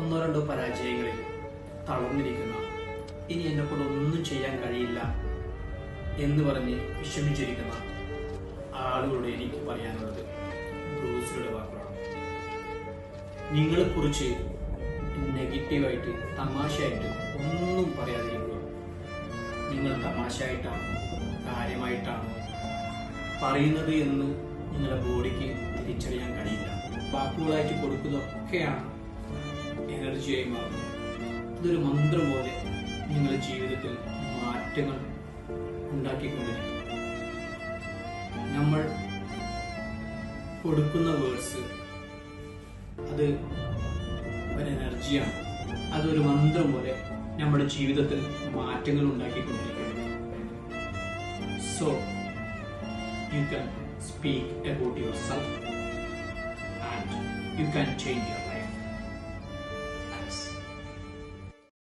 ഒന്നോ രണ്ടോ പരാജയങ്ങളിൽ തളർന്നിരിക്കുന്ന ഇനി എന്നെ കൊണ്ട് ഒന്നും ചെയ്യാൻ കഴിയില്ല എന്ന് പറഞ്ഞ് വിഷമിച്ചിരിക്കുന്ന ആളുകളോട് എനിക്ക് പറയാനുള്ളത് ബ്രൂസിലൂടെ വാക്കുകളാണ്. നിങ്ങളെ കുറിച്ച് നെഗറ്റീവായിട്ട് തമാശയായിട്ട് ഒന്നും പറയാതിരിക്കുക. നിങ്ങൾ തമാശയായിട്ടാണോ കാര്യമായിട്ടാണോ പറയുന്നത് എന്ന് നിങ്ങളുടെ ബോഡിക്ക് തിരിച്ചറിയാൻ കഴിയില്ല. വാക്കുകളായിട്ട് കൊടുക്കുന്നതൊക്കെയാണ് എനർജിയായി മാറുന്നു. ഇതൊരു മന്ത്രം പോലെ നിങ്ങളുടെ ജീവിതത്തിൽ മാറ്റങ്ങൾ ഉണ്ടാക്കിക്കൊണ്ടിരിക്കും നമ്മൾ കൊടുക്കുന്ന വേർഡ്സ് അത് ഒരു എനർജിയാണ് അതൊരു മന്ത്രം പോലെ നമ്മുടെ ജീവിതത്തിൽ മാറ്റങ്ങൾ ഉണ്ടാക്കിക്കൊണ്ടിരിക്കുന്നു. So you can speak about yourself and you can change your